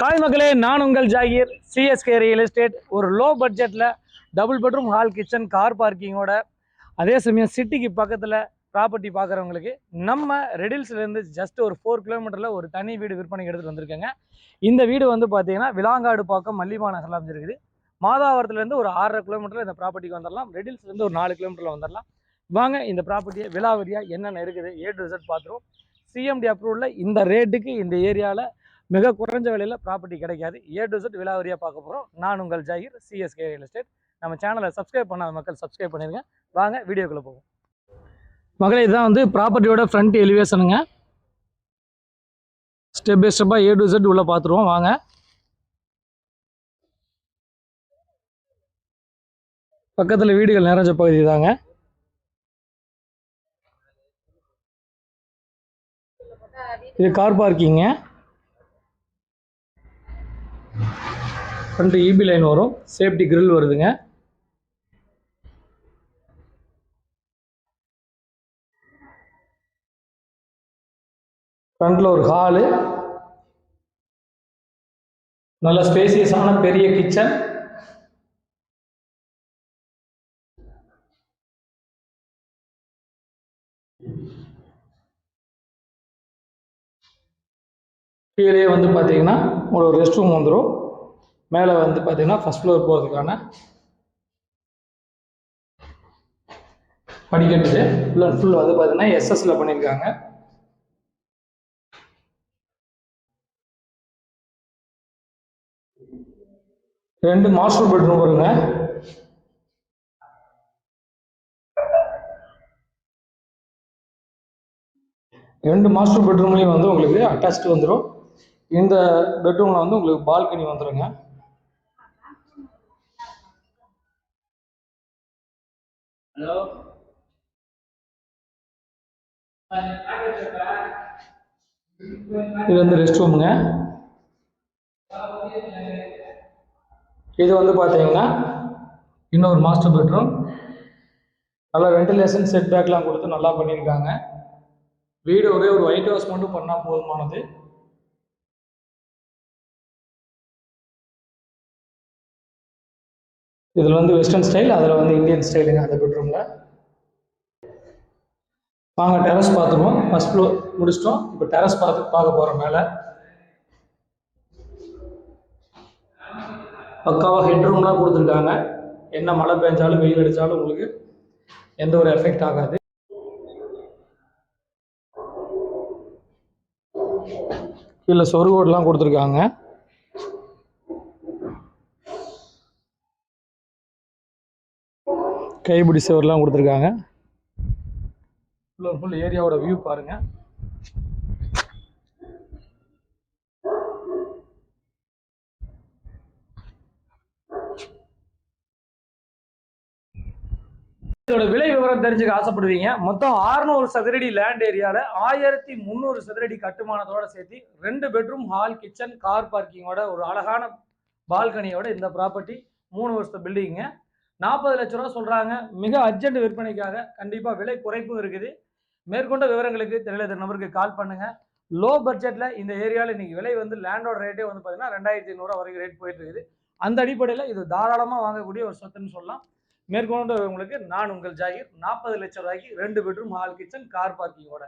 Hi மக்களே நான் உங்கள் ஜாகீர். சிஎஸ்கே ரியல் எஸ்டேட் ஒரு லோ பட்ஜெட்டில் double bedroom hall kitchen car பார்க்கிங்கோட அதே சமயம் சிட்டிக்கு பக்கத்தில் ப்ராப்பர்ட்டி பார்க்குறவங்களுக்கு நம்ம ரெடில்ஸ்லேருந்து ஜஸ்ட் ஒரு ஃபோர் கிலோமீட்டரில் ஒரு தனி வீடு விற்பனைக்கு எடுத்துகிட்டு வந்திருக்கேங்க. இந்த வீடு வந்து பார்த்தீங்கன்னா விலாங்காடு பக்கம் மல்லிமா நகரில் அமைஞ்சிருக்குது. மாதாவரத்துலேருந்து ஒரு ஆறரை கிலோமீட்டரில் இந்த ப்ராப்பர்ட்டிக்கு வந்துடலாம் ரெடில்ஸ்லேருந்து ஒரு நாலு கிலோமீட்டரில் வந்துடலாம் வாங்க இந்த ப்ராப்பர்ட்டியை விலாவரியாக என்னென்ன இருக்குது ஏ டு ரிசல்ட் பார்த்துருவோம் சிஎம்டி அப்ரூவலில் இந்த ரேட்டுக்கு இந்த ஏரியாவில் மிக குறைஞ்ச விலையில் ப்ராப்பர்ட்டி கிடைக்காது. ஏ டு செட் விலாவரியாக பார்க்க போகிறோம் நான் உங்கள் ஜாகிர் சிஎஸ்கே ரியல் எஸ்டேட் நம்ம சேனலை சப்ஸ்கிரைப் பண்ணாத மக்கள் சப்ஸ்கிரைப் பண்ணிடுங்க வாங்க வீடியோக்குள்ளே போவோம். மகளே இதுதான் வந்து ப்ராப்பர்ட்டியோட ஃப்ரண்ட் எலிவேஷனுங்க ஸ்டெப் பை ஸ்டெப்பாக ஏ டு செட் உள்ளே பார்த்துருவோம். வாங்க. பக்கத்தில் வீடுகள் நிறைஞ்ச பகுதி தாங்க. இது கார் பார்க்கிங்க ஃப்ரண்ட் இபி லைன் வரும். சேஃப்டி கிரில் வருதுங்க. ஃப்ரண்டில் ஒரு ஹாலு நல்ல ஸ்பேசியஸான பெரிய கிச்சன் கீழே வந்து பார்த்தீங்கன்னா ஒரு ரெஸ்ட் ரூம் வந்துடும் மேலே வந்து பார்த்தீங்கன்னா ஃபஸ்ட் ஃப்ளோர் போகிறதுக்கான படிக்கட்டு ஃபுல் அண்ட் ஃபுல் வந்து பார்த்தீங்கன்னா எஸ்எஸ்ல பண்ணியிருக்காங்க ரெண்டு மாஸ்டர் பெட்ரூம் வருங்க. ரெண்டு மாஸ்டர் பெட்ரூம்லேயும் வந்து உங்களுக்கு அட்டாச்டு வந்துடும் இந்த பெட்ரூமில் வந்து உங்களுக்கு பால்கனி வந்துடுங்க ஹலோ? இது வந்து ரெஸ்ட் ரூமுங்க இது வந்து பார்த்தீங்கன்னா இன்னொரு மாஸ்டர் பெட்ரூம் நல்லா வென்டிலேஷன் செட் பேக்லாம் கொடுத்து நல்லா பண்ணியிருக்காங்க. வீடு ஒரே ஒரு ஒயிட் ஹவுஸ் மட்டும் பண்ணால் போதுமானது. இதில் வந்து வெஸ்டர்ன் ஸ்டைல் அதில் வந்து இந்தியன் ஸ்டைலுங்க அந்த பெட்ரூமில் வாங்க டெரஸ் பார்த்துருவோம். ஃபஸ்ட் ஃப்ளோர் முடிச்சிட்டோம். இப்போ டெரஸ் பார்த்து பார்க்க போகிறோம் மேலே. பக்காவாக ஹெட்ரூம்லாம் கொடுத்துருக்காங்க. என்ன மழை பெஞ்சாலும் வெயில் அடித்தாலும் உங்களுக்கு எந்த ஒரு எஃபெக்ட் ஆகாது. கீழே சொருகோடெலாம் கொடுத்துருக்காங்க. கைப்பிடி சுவர்லாம் கொடுத்துருக்காங்க. ஃபுல்லாக ஃபுல் ஏரியாவோட வியூ பாருங்க. இதோட விலை விவரம் தெரிஞ்சுக்க ஆசைப்படுவீங்க. மொத்தம் 600 சதுரடி லேண்ட் ஏரியாவில் ஆயிரத்தி முந்நூறு சதுரடி கட்டுமானத்தோட சேர்த்து ரெண்டு பெட்ரூம் ஹால் கிச்சன் கார் பார்க்கிங்கோட ஒரு அழகான பால்கனியோட இந்த ப்ராப்பர்ட்டி மூணு வருஷத்து பில்டிங்க நாற்பது லட்ச ரூபா சொல்கிறாங்க மிக அர்ஜென்ட் விற்பனைக்காக கண்டிப்பாக விலை குறைப்பும் இருக்குது. மேற்கொண்ட விவரங்களுக்கு தெரியல நம்பருக்கு கால் பண்ணுங்கள் லோ பட்ஜெட்டில் இந்த ஏரியாவில் இன்றைக்கி விலை வந்து லேண்டோட ரேட்டே வந்து பார்த்தீங்கன்னா ரெண்டாயிரத்தி ஐநூறுரூவா வரைக்கும் ரேட் போயிட்டு இருக்குது. அந்த அடிப்படையில் இது தாராளமாக வாங்கக்கூடிய ஒரு சொத்துன்னு சொல்லலாம். மேற்கொண்டு உங்களுக்கு நான் உங்கள் ஜாகிர். நாற்பது லட்சம் ரூபாய்க்கு ரெண்டு பெட்ரூம் ஹால் கிச்சன் கார் பார்க்கிங்கோட